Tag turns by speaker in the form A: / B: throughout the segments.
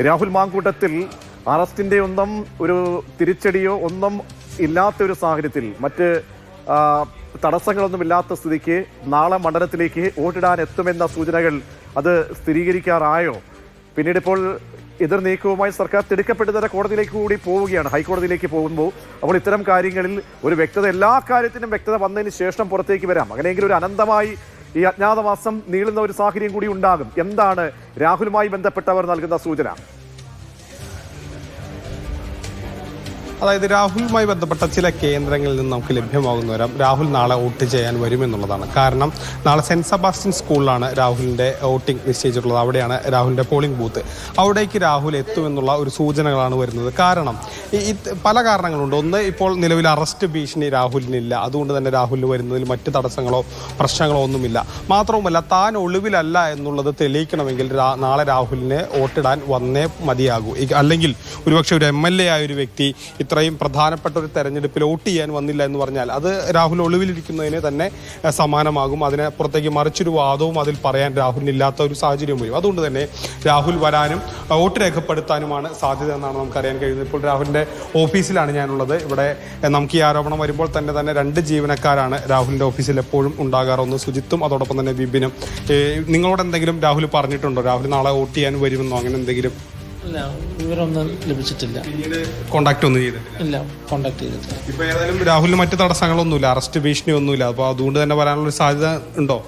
A: രാഹുൽ മാങ്കൂട്ടത്തിൽ അറസ്റ്റിന്റെ ഒന്നും ഒരു തിരിച്ചടിയോ ഒന്നും ഇല്ലാത്ത ഒരു സാഹചര്യത്തിൽ മറ്റ് തടസ്സങ്ങളൊന്നും ഇല്ലാത്ത സ്ഥിതിക്ക് നാളെ മണ്ഡലത്തിലേക്ക് വോട്ടിടാൻ എത്തുമെന്ന സൂചനകൾ അത് സ്ഥിരീകരിക്കാറായോ? പിന്നീട് ഇപ്പോൾ എതിർ നീക്കവുമായി സർക്കാർ തിടുക്കപ്പെട്ടതര കോടതിയിലേക്ക് കൂടി പോവുകയാണ്. ഹൈക്കോടതിയിലേക്ക് പോകുമ്പോൾ അപ്പോൾ ഇത്തരം കാര്യങ്ങളിൽ ഒരു വ്യക്തത എല്ലാ കാര്യത്തിനും വ്യക്തത വന്നതിന് ശേഷം പുറത്തേക്ക് വരാം. അങ്ങനെയെങ്കിൽ ഒരു അനന്തമായി ഈ അജ്ഞാതവാസം നീളുന്ന ഒരു സാഹചര്യം കൂടി ഉണ്ടാകും. എന്താണ് രാഹുലുമായി ബന്ധപ്പെട്ടവർ നൽകുന്ന സൂചന?
B: അതായത് രാഹുലുമായി ബന്ധപ്പെട്ട ചില കേന്ദ്രങ്ങളിൽ നിന്ന് നമുക്ക് ലഭ്യമാകുന്ന വരാം രാഹുൽ നാളെ വോട്ട് ചെയ്യാൻ വരുമെന്നുള്ളതാണ് കാരണം നാളെ സെന്റ് സെബാസ്റ്റ്യൻ സ്കൂളിലാണ് രാഹുലിന്റെ വോട്ടിംഗ് നിശ്ചയിച്ചിട്ടുള്ളത്. അവിടെയാണ് രാഹുലിന്റെ പോളിംഗ് ബൂത്ത്. അവിടേക്ക് രാഹുൽ എത്തുമെന്നുള്ള ഒരു സൂചനകളാണ് വരുന്നത്. കാരണം ഈ- പല കാരണങ്ങളുണ്ട്. ഒന്ന് ഇപ്പോൾ നിലവിൽ അറസ്റ്റ് ഭീഷണി രാഹുലിനില്ല. അതുകൊണ്ട് തന്നെ രാഹുലിന് വരുന്നതിൽ മറ്റ് തടസ്സങ്ങളോ പ്രശ്നങ്ങളോ ഒന്നുമില്ല. മാത്രവുമല്ല താൻ ഒളിവിലല്ല എന്നുള്ളത് തെളിയിക്കണമെങ്കിൽ നാളെ രാഹുലിന് വോട്ടിടാൻ വന്നേ മതിയാകൂ. അല്ലെങ്കിൽ ഒരുപക്ഷെ ഒരു എം എൽ എ ആയ ഒരു വ്യക്തി ഇത്രയും പ്രധാനപ്പെട്ട ഒരു തെരഞ്ഞെടുപ്പിൽ വോട്ട് ചെയ്യാൻ വന്നില്ല എന്ന് പറഞ്ഞാൽ അത് രാഹുൽ ഒളിവിലിരിക്കുന്നതിന് തന്നെ സമാനമാകും. അതിനെ പുറത്തേക്ക് മറിച്ചൊരു വാദവും അതിൽ പറയാൻ രാഹുലിനില്ലാത്ത ഒരു സാഹചര്യം വരും. അതുകൊണ്ട് തന്നെ രാഹുൽ വരാനും വോട്ട് രേഖപ്പെടുത്താനുമാണ് സാധ്യത എന്നാണ് നമുക്കറിയാൻ കഴിയുന്നത്. ഇപ്പോൾ രാഹുലിന്റെ ഓഫീസിലാണ് ഞാനുള്ളത്. ഇവിടെ നമുക്ക് ഈ ആരോപണം വരുമ്പോൾ തന്നെ തന്നെ രണ്ട് ജീവനക്കാരാണ് രാഹുലിന്റെ ഓഫീസിൽ എപ്പോഴും ഉണ്ടാകാറൊന്ന് സുജിത്തും അതോടൊപ്പം തന്നെ ബിബിനും നിങ്ങളോട് എന്തെങ്കിലും രാഹുൽ പറഞ്ഞിട്ടുണ്ടോ? രാഹുൽ നാളെ വോട്ട് ചെയ്യാൻ വരുമെന്നോ? അങ്ങനെ എന്തെങ്കിലും?
C: ഇല്ല വിവരമൊന്നും ലഭിച്ചിട്ടില്ല.
B: പിന്നീട് കോണ്ടാക്ട് ഒന്നും ചെയ്തിട്ടില്ല.
C: ഇല്ല കോണ്ടാക്ട് ചെയ്തിട്ടില്ല.
B: ഇപ്പൊ ഏതായാലും രാഹുലിന് മറ്റു തടസ്സങ്ങളൊന്നുമില്ല. അറസ്റ്റ് ഭീഷണി ഒന്നുമില്ല. അപ്പൊ അതുകൊണ്ട് തന്നെ വരാനുള്ള ഒരു സാധ്യത ഉണ്ടോ?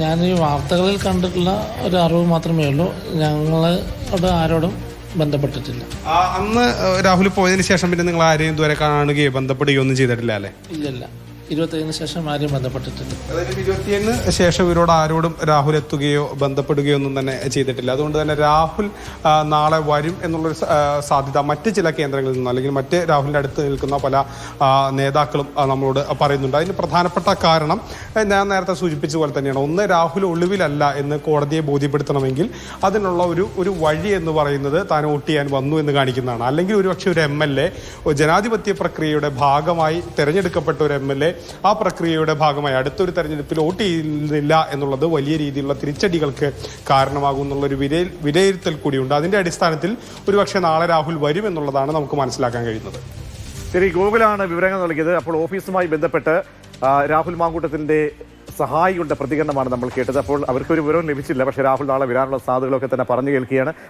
C: ഞാൻ ഈ വാർത്തകളിൽ കണ്ടിട്ടുള്ള ഒരു അറിവ് മാത്രമേ ഉള്ളൂ. ഞങ്ങളോട് ആരോടും ബന്ധപ്പെട്ടിട്ടില്ല.
B: ആ, അന്ന് ഏഹ്, രാഹുൽ പോയതിനു ശേഷം പിന്നെ നിങ്ങൾ ആരെയും ഇതുവരെ കാണുകയോ ബന്ധപ്പെടുകയോ ഒന്നും ചെയ്തിട്ടില്ല അല്ലേ?
C: ഇല്ലില്ല ഇരുപത്തൈതിന് ശേഷം ആരും ബന്ധപ്പെട്ടിട്ടില്ല.
B: ഇരുപത്തിയേഴിന് ശേഷം ഇവരോട് ആരോടും രാഹുൽ എത്തുകയോ ബന്ധപ്പെടുകയോ ഒന്നും തന്നെ ചെയ്തിട്ടില്ല. അതുകൊണ്ട് തന്നെ രാഹുൽ നാളെ വരും എന്നുള്ളൊരു സാധ്യത മറ്റ് ചില കേന്ദ്രങ്ങളിൽ നിന്നും അല്ലെങ്കിൽ മറ്റ് രാഹുലിന്റെ അടുത്ത് നിൽക്കുന്ന പല നേതാക്കളും നമ്മളോട് പറയുന്നുണ്ട്. അതിന് പ്രധാനപ്പെട്ട കാരണം ഞാൻ നേരത്തെ സൂചിപ്പിച്ച പോലെ തന്നെയാണ്. ഒന്ന് രാഹുൽ ഒളിവിലല്ല എന്ന് കോടതിയെ ബോധ്യപ്പെടുത്തണമെങ്കിൽ അതിനുള്ള ഒരു ഒരു വഴി എന്ന് പറയുന്നത് താൻ വോട്ട് ചെയ്യാൻ വന്നു എന്ന് കാണിക്കുന്നതാണ്. അല്ലെങ്കിൽ ഒരുപക്ഷെ ഒരു എം എൽ എ ജനാധിപത്യ പ്രക്രിയയുടെ ഭാഗമായി തിരഞ്ഞെടുക്കപ്പെട്ട ഒരു എം എൽ എ ആ പ്രക്രിയയുടെ ഭാഗമായി അടുത്തൊരു തെരഞ്ഞെടുപ്പിൽ വോട്ട് ചെയ്യുന്നില്ല എന്നുള്ളത് വലിയ രീതിയിലുള്ള തിരിച്ചടികൾക്ക് കാരണമാകും എന്നുള്ളൊരു വിലയി വിലയിരുത്തൽ കൂടിയുണ്ട്. അതിന്റെ അടിസ്ഥാനത്തിൽ ഒരുപക്ഷെ നാളെ രാഹുൽ വരും എന്നുള്ളതാണ് നമുക്ക് മനസ്സിലാക്കാൻ കഴിയുന്നത്.
A: ശരി ഗൂഗിളാണ് വിവരങ്ങൾ നൽകിയത്. അപ്പോൾ ഓഫീസുമായി ബന്ധപ്പെട്ട് രാഹുൽ മാങ്കൂട്ടത്തിന്റെ സഹായിയുടെ പ്രതികരണമാണ് നമ്മൾ കേട്ടത്. അപ്പോൾ അവർക്കൊരു വിവരവും ലഭിച്ചില്ല. പക്ഷേ രാഹുൽ നാളെ വരാനുള്ള സാധ്യതകളൊക്കെ തന്നെ പറഞ്ഞു കേൾക്കുകയാണ്.